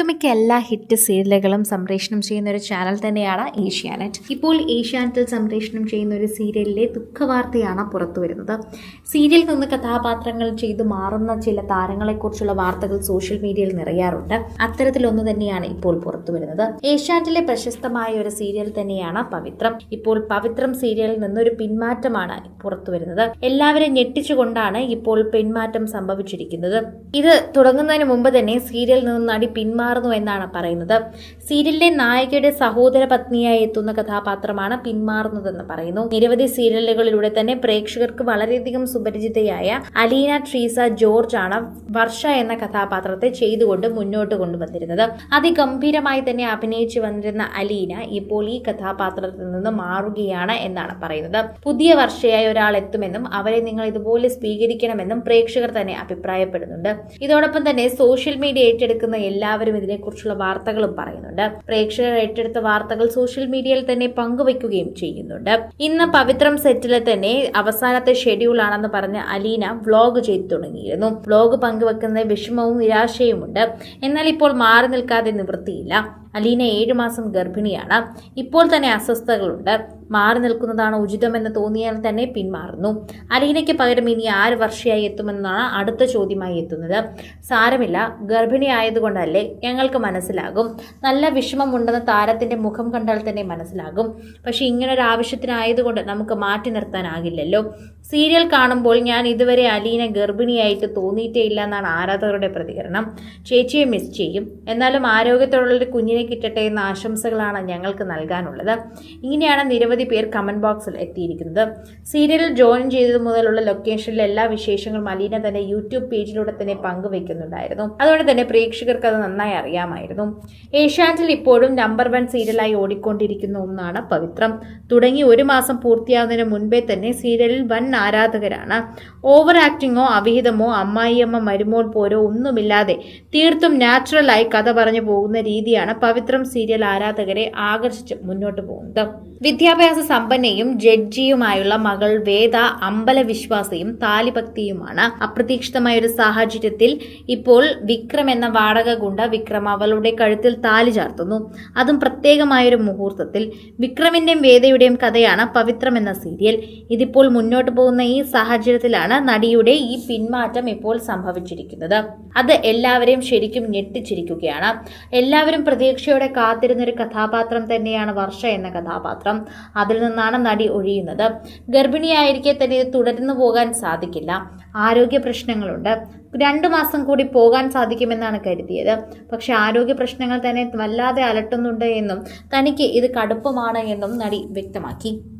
ഒട്ടുമിക്ക എല്ലാ ഹിറ്റ് സീരിയലുകളും സംപ്രേഷണം ചെയ്യുന്ന ഒരു ചാനൽ തന്നെയാണ് ഏഷ്യാനെറ്റ്. ഇപ്പോൾ ഏഷ്യാനെറ്റിൽ സംപ്രേഷണം ചെയ്യുന്ന ഒരു സീരിയലിലെ ദുഃഖവാർത്തയാണ് പുറത്തു വരുന്നത്. സീരിയലിൽ നിന്ന് കഥാപാത്രങ്ങൾ ചെയ്തു മാറുന്ന ചില താരങ്ങളെക്കുറിച്ചുള്ള വാർത്തകൾ സോഷ്യൽ മീഡിയയിൽ നിറയാറുണ്ട്. അത്തരത്തിലൊന്നു തന്നെയാണ് ഇപ്പോൾ പുറത്തു വരുന്നത്. ഏഷ്യാനെറ്റിലെ പ്രശസ്തമായ ഒരു സീരിയൽ തന്നെയാണ് പവിത്രം. ഇപ്പോൾ പവിത്രം സീരിയലിൽ നിന്നൊരു പിന്മാറ്റമാണ് പുറത്തു വരുന്നത്. എല്ലാവരെയും ഞെട്ടിച്ചുകൊണ്ടാണ് ഇപ്പോൾ പിന്മാറ്റം സംഭവിച്ചിരിക്കുന്നത്. ഇത് തുടങ്ങുന്നതിന് മുമ്പ് തന്നെ സീരിയലിൽ നിന്ന് നടി പിന്മാറുന്നു എന്നാണ് പറയുന്നത്. സീരിയലിലെ നായികയുടെ സഹോദര പത്നിയായി എത്തുന്ന കഥാപാത്രമാണ് പിന്മാറുന്നതെന്ന് പറയുന്നു. നിരവധി സീരിയലുകളിലൂടെ തന്നെ പ്രേക്ഷകർക്ക് വളരെയധികം സുപരിചിതയായ അലീന ട്രീസ ജോർജ് ആണ് വർഷ എന്ന കഥാപാത്രത്തെ ചെയ്തുകൊണ്ട് മുന്നോട്ട് കൊണ്ടുവന്നിരുന്നത്. അതിഗംഭീരമായി തന്നെ അഭിനയിച്ചു വന്നിരുന്ന അലീന ഇപ്പോൾ ഈ കഥാപാത്രത്തിൽ നിന്ന് മാറുകയാണ് എന്നാണ് പറയുന്നത്. പുതിയ വർഷയായി ഒരാൾ എത്തുമെന്നും അവരെ നിങ്ങൾ ഇതുപോലെ സ്വീകരിക്കണമെന്നും പ്രേക്ഷകർ തന്നെ അഭിപ്രായപ്പെടുന്നുണ്ട്. ഇതോടൊപ്പം തന്നെ സോഷ്യൽ മീഡിയ ഏറ്റെടുക്കുന്ന എല്ലാവരും ഇതിനെക്കുറിച്ചുള്ള വാർത്തകളും പറയുന്നുണ്ട്. പ്രേക്ഷകർ ഏറ്റെടുത്ത വാർത്തകൾ സോഷ്യൽ മീഡിയയിൽ തന്നെ പങ്കുവയ്ക്കുകയും ചെയ്യുന്നുണ്ട്. ഇന്ന് പവിത്രം സെറ്റിലെ തന്നെ അവസാനത്തെ ഷെഡ്യൂൾ ആണെന്ന് പറഞ്ഞ് അലീന വ്ലോഗ് ചെയ്തു തുടങ്ങിയിരുന്നു. വ്ലോഗ് പങ്കുവെക്കുന്ന വിഷമവും നിരാശയുമുണ്ട്. എന്നാൽ ഇപ്പോൾ മാറി നിൽക്കാതെ നിവൃത്തിയില്ല. അലീന ഏഴു മാസം ഗർഭിണിയാണ്. ഇപ്പോൾ തന്നെ അസ്വസ്ഥതകളുണ്ട്. മാറി നിൽക്കുന്നതാണ് ഉചിതമെന്ന് തോന്നിയാൽ തന്നെ പിന്മാറുന്നു. അലീനയ്ക്ക് പകരം ഇനി ആറ് വർഷയായി എത്തുമെന്നാണ് അടുത്ത ചോദ്യമായി എത്തുന്നത്. സാരമില്ല. ഗർഭിണിയായതുകൊണ്ടല്ലേ ഞങ്ങൾക്ക് മനസ്സിലാകും. നല്ല വിഷമമുണ്ടെന്ന് താരത്തിന്റെ മുഖം കണ്ടാൽ തന്നെ മനസ്സിലാകും. പക്ഷേ ഇങ്ങനെ ഒരു ആവശ്യത്തിനായതുകൊണ്ട് നമുക്ക് മാറ്റി നിർത്താനാകില്ലല്ലോ. സീരിയൽ കാണുമ്പോൾ ഞാൻ ഇതുവരെ അലീനെ ഗർഭിണിയായിട്ട് തോന്നിയിട്ടേ ഇല്ല എന്നാണ് ആരാധകരുടെ പ്രതികരണം. ചേച്ചിയെ മിസ് ചെയ്യും. എന്നാലും ആരോഗ്യത്തോടുള്ളൊരു കുഞ്ഞിനെ കിട്ടട്ടെ എന്ന ആശംസകളാണ് ഞങ്ങൾക്ക് നൽകാനുള്ളത്. ഇങ്ങനെയാണ് നിരവധി പേർ കമന്റ് ബോക്സിൽ എത്തിയിരിക്കുന്നത്. സീരിയലിൽ ജോയിൻ ചെയ്തത് മുതലുള്ള ലൊക്കേഷനിലെ എല്ലാ വിശേഷങ്ങളും അലീന തന്നെ യൂട്യൂബ് പേജിലൂടെ തന്നെ പങ്കുവെക്കുന്നുണ്ടായിരുന്നു. അതുകൊണ്ട് തന്നെ പ്രേക്ഷകർക്ക് അത് നന്നായി അറിയാമായിരുന്നു. ഏഷ്യാനെറ്റിൽ ഇപ്പോഴും നമ്പർ വൺ സീരിയലായി ഓടിക്കൊണ്ടിരിക്കുന്ന ഒന്നാണ് പവിത്രം. തുടങ്ങി ഒരു മാസം പൂർത്തിയാകുന്നതിന് മുൻപേ തന്നെ സീരിയലിൽ വൻ ആരാധകരാണ്. ഓവർ ആക്ടിങ്ങോ അവിഹിതമോ അമ്മായിയമ്മ മരുമോൾ പോരോ ഒന്നുമില്ലാതെ തീർത്തും നാച്ചുറലായി കഥ പറഞ്ഞു പോകുന്ന രീതിയാണ് പവിത്രം സീരിയൽ ആരാധകരെ ആകർഷിച്ച് മുന്നോട്ട് പോകുന്നത്. വിദ്യാഭ്യാസ സമ്പന്നയും ജഡ്ജിയുമായുള്ള മകൾ വേദ അമ്പല വിശ്വാസിയും താലിഭക്തിയുമാണ്. അപ്രതീക്ഷിതമായ ഒരു സാഹചര്യത്തിൽ ഇപ്പോൾ വിക്രം എന്ന വാടക ഗുണ്ട വിക്രം അവളുടെ കഴുത്തിൽ താലി ചാർത്തുന്നു. അതും പ്രത്യേകമായൊരു മുഹൂർത്തത്തിൽ വിക്രമിന്റെയും വേദയുടെയും കഥയാണ് പവിത്രം എന്ന സീരിയൽ ഇതിപ്പോൾ മുന്നോട്ട് പോകുന്ന ഈ സാഹചര്യത്തിലാണ് നടിയുടെ ഈ പിന്മാറ്റം ഇപ്പോൾ സംഭവിച്ചിരിക്കുന്നത്. അത് എല്ലാവരെയും ശരിക്കും ഞെട്ടിച്ചിരിക്കുകയാണ്. എല്ലാവരും പ്രതീക്ഷയോടെ കാത്തിരുന്നൊരു കഥാപാത്രം തന്നെയാണ് വർഷ എന്ന കഥാപാത്രം. അതിൽ നിന്നാണ് നടി ഒഴിയുന്നത്. ഗർഭിണിയായിരിക്കെ തന്നെ ഇത് തുടർന്നു പോകാൻ സാധിക്കില്ല. ആരോഗ്യ പ്രശ്നങ്ങളുണ്ട്. രണ്ടു മാസം കൂടി പോകാൻ സാധിക്കുമെന്നാണ് കരുതിയത്. പക്ഷേ ആരോഗ്യ പ്രശ്നങ്ങൾ തന്നെ വല്ലാതെ അലട്ടുന്നുണ്ട് എന്നും തനിക്ക് ഇത് കടുപ്പമാണ് എന്നും നടി വ്യക്തമാക്കി.